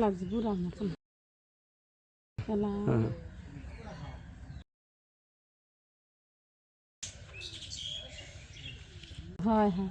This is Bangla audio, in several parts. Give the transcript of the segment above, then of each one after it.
লাগছে বুড়া মতন খেলা হ্যাঁ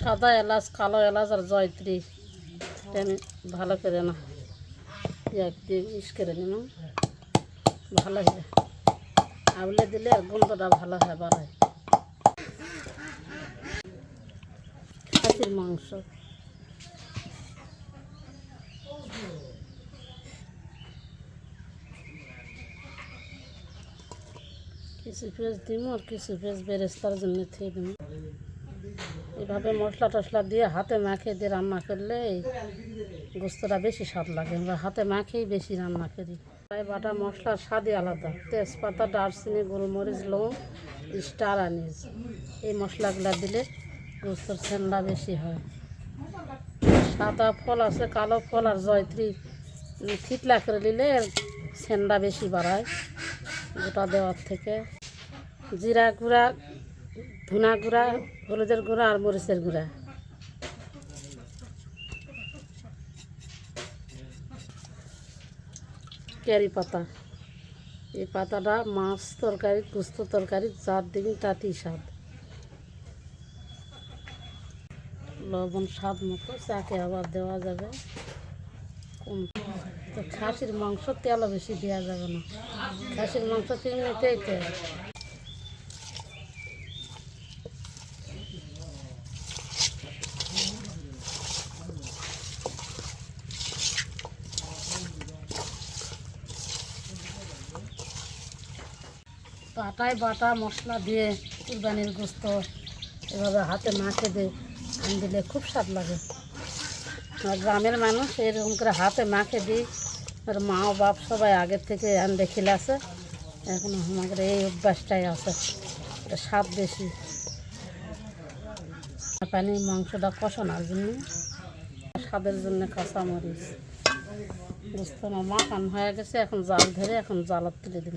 সাদা এলাচ, কালো এলাচ আর জয়ত্রী। ভালো করে না, এক ইস করে নিলাম। ভালো হবে আবলে দিলে গন্ধটা ভালো হয়, বাড়ায়। খাসির মাংস। কিছু পেঁয়াজ দিব আর কিছু পেঁয়াজ বেরেস্তার জন্য থেকে দিব এভাবে মশলা টশলা দিয়ে হাতে মাখিয়ে দিয়ে রান্না করলে গোস্তটা বেশি স্বাদ লাগে। আমরা হাতে মাখিয়েই বেশি রান্না করি। তাই বাটা মশলার স্বাদই আলাদা। তেজপাতা, দারচিনি, গোলমরিচ লং স্টার আনিস। এই মশলাগুলো দিলে গোস্তর ছেন্ডা বেশি হয়। সাদা ফল আছে, কালো ফল আর জয়ত্রী থিতলা করে নিলে ছেন্ডা বেশি বাড়ায়। গোটা দেওয়ার থেকে জিরা গুঁড়া ধুনা গুঁড়া, হলুদের গুঁড়া আর মরিচের গুঁড়া। ক্যারি পাতা। এই পাতাটা মাছ তরকারি কুস্ত তরকারি চার দিকে তাতেই স্বাদ। লবণ স্বাদ মতো চাকে আবার দেওয়া যাবে। খাসির মাংস তেলও বেশি দেওয়া যাবে না। খাসির মাংস তিন মিনিটেই তেল। বাটায় বাটা মশলা দিয়ে কুরবানির গোস্ত এভাবে হাতে মাখে দিয়ে আন দিলে খুব স্বাদ লাগে। গ্রামের মানুষ এরকম করে হাতে মাখে দিই আর মা বাপ সবাই আগের থেকে আনতে খিলাছে। এখন আমাদের এই অভ্যাসটাই আছে, এটা স্বাদ বেশি। পানি মাংসটা কষানোর জন্য, স্বাদের জন্য কাঁচামরিচ বুঝতে না মাখান হয়ে গেছে, এখন জাল ধরে এখন জালত তুলে দিন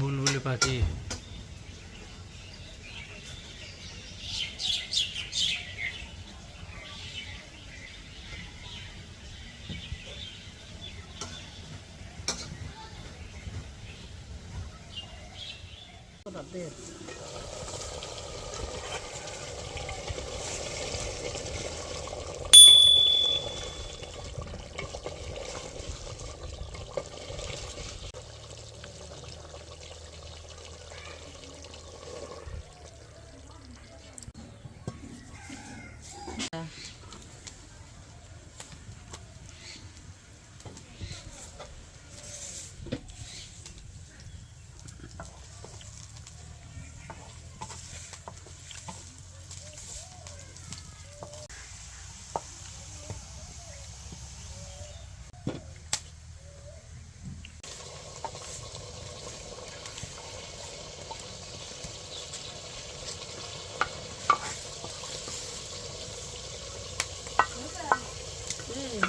বুলবুলি পাখি ওটা 嗯。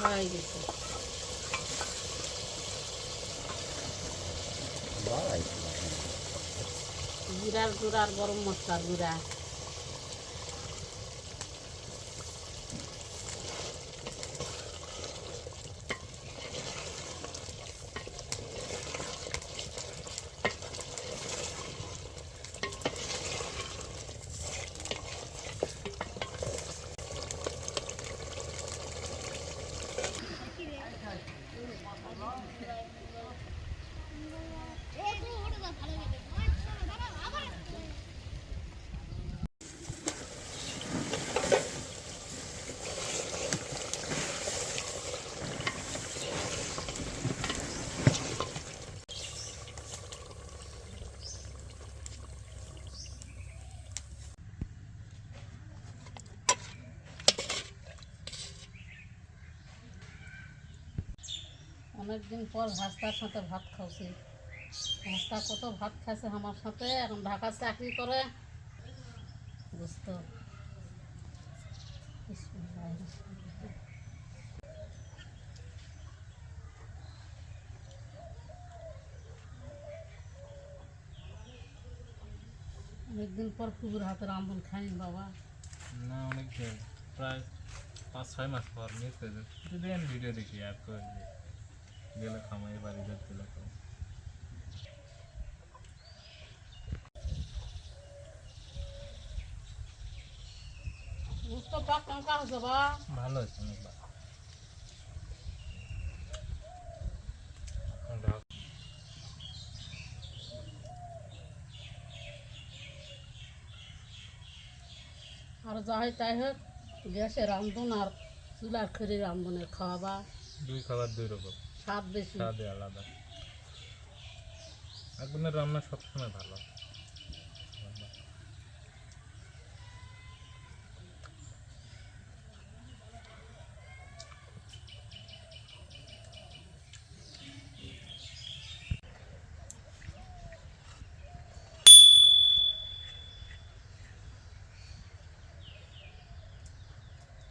হয়ে গেছে। জিরার গুঁড়া আর গরম মশলার গুঁড়া। অনেকদিন পর ভাস্তার সাথে ভাত খাওছি। ভাস্তা কত ভাত খাইছে আমার সাথে, এখন ঢাকা চাকরি করে। বুঝত? অনেকদিন পর কুকুর হাতের রান্ধন খাইনি বাবা। না অনেক প্রায় পাঁচ ছয় মাস পর মিস ভিডিও দেখি অ্যাড করে গেলে খামাই বাড়ি খাও ভালো অনেক ভালো আর যা হয় তাই হোক গ্যাসে রান্ধুন আর চুলার খড়ি রান্ধুনের খাওয়াবা দুই খাবার দুই রকম। স্বাদ বেশি। স্বাদে আলাদা। আগুনের রান্না সবসময় ভালো।